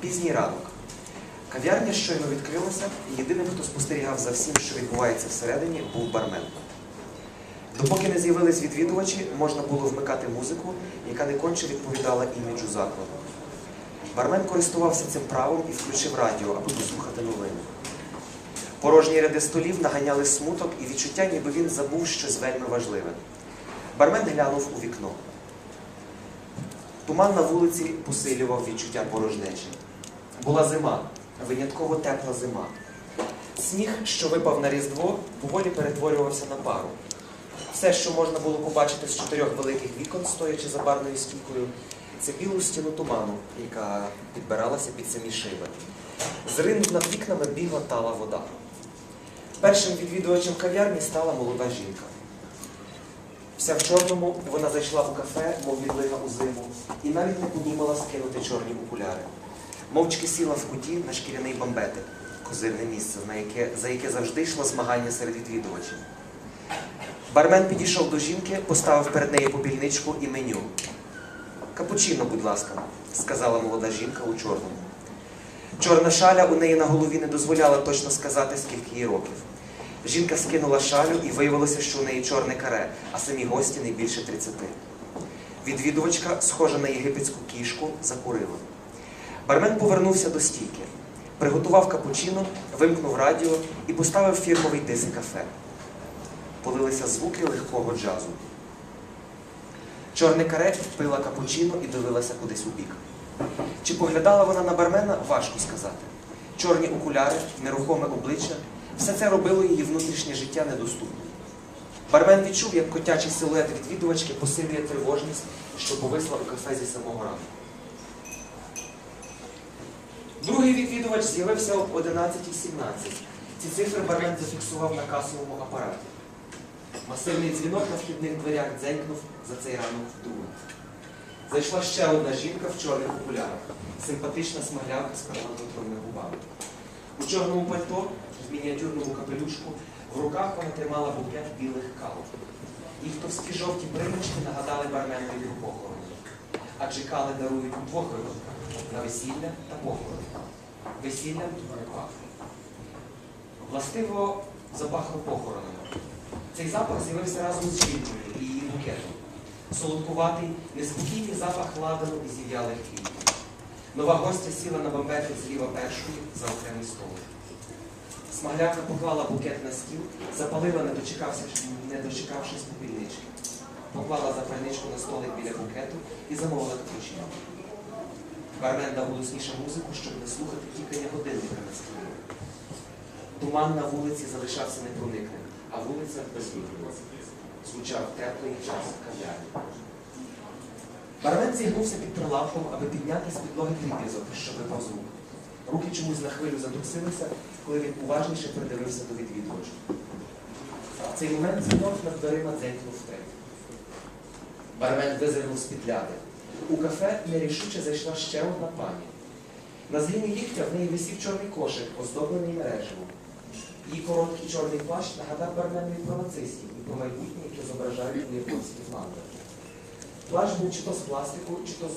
Пізній ранок. Кав'ярня щойно відкрилася, і єдиним, хто спостерігав за всім, що відбувається всередині, був бармен. Допоки не з'явились відвідувачі, можна було вмикати музику, яка не конче відповідала іміджу закладу. Бармен користувався цим правом і включив радіо, аби послухати новини. Порожні ряди столів наганяли смуток і відчуття, ніби він забув щось вельми важливе. Бармен глянув у вікно. Туман на вулиці посилював відчуття порожнечі. Була зима, винятково тепла зима. Сніг, що випав на Різдво, поволі перетворювався на пару. Все, що можна було побачити з чотирьох великих вікон, стоячи за барною стійкою, це білу стіну туману, яка підбиралася під самі шиби. З ринку над вікнами бігла тала вода. Першим відвідувачем кав'ярні стала молода жінка. Вся в чорному, вона зайшла у кафе, мов відлига у зиму, і навіть не подумала скинути чорні окуляри. Мовчки сіла в куті на шкіряний бамбетик, козирне місце, на яке, за яке завжди йшло змагання серед відвідувачів. Бармен підійшов до жінки, поставив перед нею попільничку і меню. Капучино, будь ласка, сказала молода жінка у чорному. Чорна шаля у неї на голові не дозволяла точно сказати, скільки їй років. Жінка скинула шалю і виявилося, що у неї чорне каре, а самі гості не більше 30. Відвідувачка, схожа на єгипетську кішку, закурила. Бармен повернувся до стійки, приготував капучино, вимкнув радіо і поставив фірмовий диси кафе. Полилися звуки легкого джазу. Чорне каре пила капучино і дивилася кудись у бік. Чи поглядала вона на бармена, важко сказати. Чорні окуляри, нерухоме обличчя все це робило її внутрішнє життя недоступним. Бармен відчув, як котячий силует відвідувачки посилює тривожність, що повисла у кафе зі самого ранку. Другий відвідувач з'явився об 11.17. Ці цифри бармен зафіксував на касовому апараті. Масивний дзвінок на вхідних дверях дзенькнув за цей ранок вдруге. Зайшла ще одна жінка в чорних окулярах, симпатична смаглявка з картонними губами. У чорному пальто, в мініатюрному капелюшку, в руках вона тримала букет білих кал. Їх товсті жовті примочки нагадали барменові про похорони. Адже кали дарують у двох випадках на весілля та похорони. Весілля в руках. Властиво запахло похоронами. Цей запах з'явився разом з жінкою і її букетом. Солодкуватий, неспокійний запах ладану і зів'ялих квітів. Нова гостя сіла на бамбеті зліва першої за окремий стол. Смаглявка поклала букет на стіл, запалила, не, дочекався, не дочекавшись попільнички. Поклала запальничку на столик біля букету і замовила капучино. Бармен дав голосніше музику, щоб не слухати тікання годинника на столі. Туман на вулиці залишався непроникним, а вулиця безлюдною. Звучав теплий час кав'ярні. Бармен зігнувся під прилавком, аби підняти з підлоги тріпізок, що випав звук. Руки чомусь на хвилю затрусилися, коли він уважніше придивився до відвідувача. В цей момент дзвінок над дверима дзенькнув втретє. Бармен визирнув з-під ляди. У кафе нерішуче зайшла ще одна пані. На згині ліктя в неї висів чорний кошик, оздоблений мережевом. Її короткий чорний плащ нагадав барменові про нацистів і про майбутнє, яке зображають у японських ландах. Був чи то з пластику, чи то з